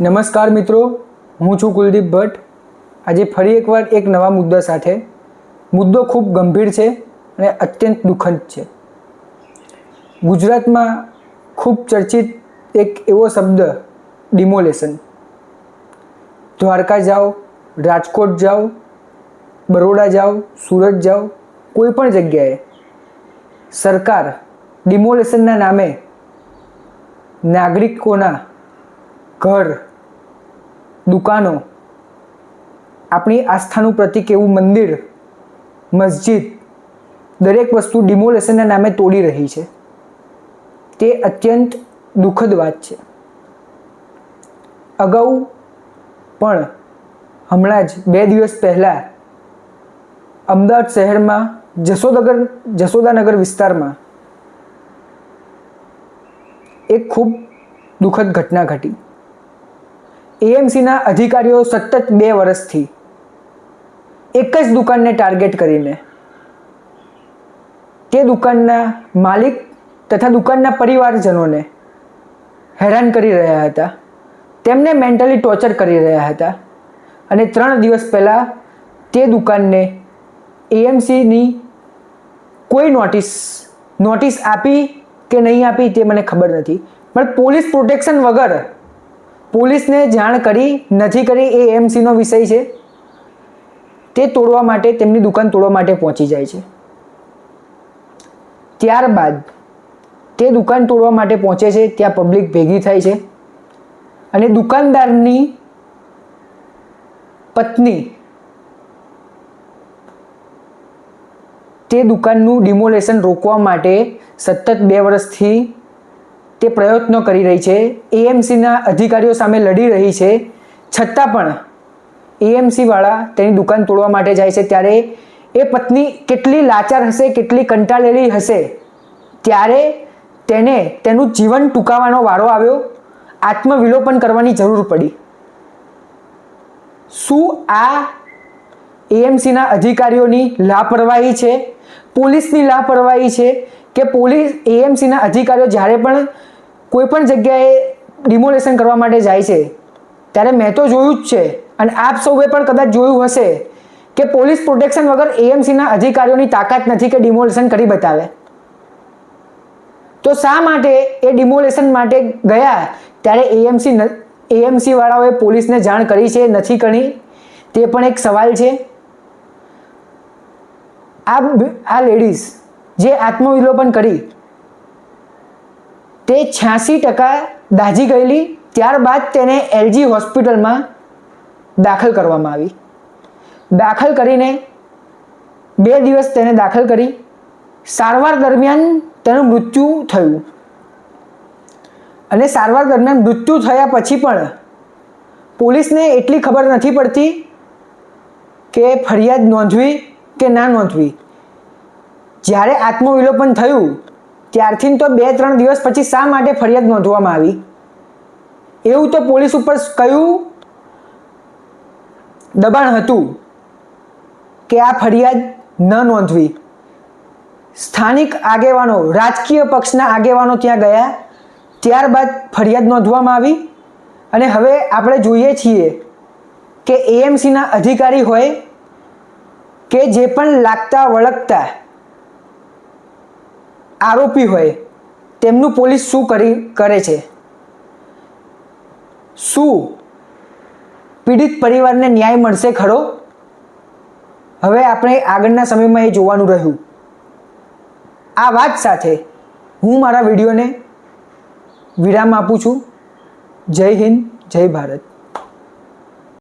નમસ્કાર મિત્રો, હું છું કુલદીપ ભટ્ટ. આજે ફરી એકવાર એક નવા મુદ્દા સાથે. મુદ્દો ખૂબ ગંભીર છે અને અત્યંત દુઃખદ છે. ગુજરાતમાં ખૂબ ચર્ચિત એક એવો શબ્દ, ડિમોલેશન. દ્વારકા જાઓ, રાજકોટ જાઓ, બરોડા જાઓ, સુરત જાઓ, કોઈ પણ જગ્યાએ. સરકાર ડિમોલેશનના નામે નાગરિકોના ઘર દુકાનો. આપણી આસ્થાનું પ્રતિક એવું મંદિર, મસ્જિદ, દરેક વસ્તુ ડિમોલેશનના નામે તોડી રહી છે. તે અત્યંત દુઃખદ વાત છે. અગાઉ પણ હમણાં જ બે દિવસ પહેલાં અમદાવાદ શહેરમાં જશોદનગર, જશોદાનગર વિસ્તારમાં એક ખૂબ દુઃખદ ઘટના ઘટી. એએમસીના અધિકારીઓ સતત બે વર્ષથી એક જ દુકાનને ટાર્ગેટ કરીને તે દુકાનના માલિક તથા દુકાનના પરિવારજનોને હેરાન કરી રહ્યા હતા. તેમને મેન્ટલી ટોર્ચર કરી રહ્યા હતા અને ત્રણ દિવસ પહેલાં તે દુકાનને એએમસીની કોઈ નોટિસ નોટિસ આપી કે નહીં આપી તે મને ખબર નથી. પણ પોલીસ પ્રોટેક્શન વગર પોલીસને જાણ કરી, નથી કરી એ એમસીનો વિષય છે. તે તોડવા માટે, તેમની દુકાન તોડવા માટે પહોંચી જાય છે. ત્યારબાદ તે દુકાન તોડવા માટે પહોંચે છે, ત્યાં પબ્લિક ભેગી થાય છે. અને દુકાનદારની પત્ની તે દુકાનનું ડિમોલેશન રોકવા માટે સતત બે વર્ષથી તે પ્રયત્નો કરી રહી છે. એએમસીના અધિકારીઓ સામે લડી રહી છે. છતાં પણ એએમસીવાળા તેની દુકાન તોડવા માટે જાય છે. ત્યારે એ પત્ની કેટલી લાચાર હશે, કેટલી કંટાળેલી હશે, ત્યારે તેને તેનું જીવન ટૂંકાવાનો વારો આવ્યો. આત્મવિલોપન કરવાની જરૂર પડી. શું આ એએમસીના અધિકારીઓની લાપરવાહી છે? પોલીસની લાપરવાહી છે કે પોલીસ એએમસીના અધિકારીઓ જ્યારે પણ કોઈ પણ જગ્યાએ ડિમોલેશન કરવા માટે જાય છે, ત્યારે મેં તો જોયું જ છે અને આપ સૌએ પણ કદાચ જોયું હશે કે પોલીસ પ્રોટેક્શન વગર એએમસીના અધિકારીઓની તાકાત નથી કે ડિમોલેશન કરી બતાવે. તો શા માટે એ ડિમોલેશન માટે ગયા ત્યારે એએમસી એએમસી વાળાઓએ પોલીસને જાણ કરી છે, નથી કરી તે પણ એક સવાલ છે. આ આ લેડીઝ જે આત્મવિલોપન કરી, તે છ્યાસી ટકા દાઝી ગયેલી, ત્યારબાદ તેને એલજી હોસ્પિટલમાં દાખલ કરવામાં આવી. દાખલ કરીને બે દિવસ તેને દાખલ કરી. સારવાર દરમિયાન તેનું મૃત્યુ થયું. અને સારવાર દરમિયાન મૃત્યુ થયા પછી પણ પોલીસને એટલી ખબર નથી પડતી કે ફરિયાદ નોંધવી કે ના નોંધવી. જ્યારે આત્મવિલોપન થયું, ત્યારથી તો બે ત્રણ દિવસ પછી શા માટે ફરિયાદ નોંધવામાં આવી? એવું તો પોલીસ ઉપર કયું દબાણ હતું કે આ ફરિયાદ ન નોંધવી? સ્થાનિક આગેવાનો, રાજકીય પક્ષના આગેવાનો ત્યાં ગયા, ત્યારબાદ ફરિયાદ નોંધવામાં આવી અને હવે આપણે જોઈએ છીએ કે એએમસીના અધિકારી હોય કે જે પણ લાગતા, વળગતા આરોપી હોય, તેમનું પોલીસ શું કરી, કરે છે? શું પીડિત પરિવારને ન્યાય મળશે ખરો? હવે આપણે આગળના સમયમાં એ જોવાનું રહ્યું. આ વાત સાથે હું મારા વિડીયોને વિરામ આપું છું. જય હિન્દ, જય ભારત.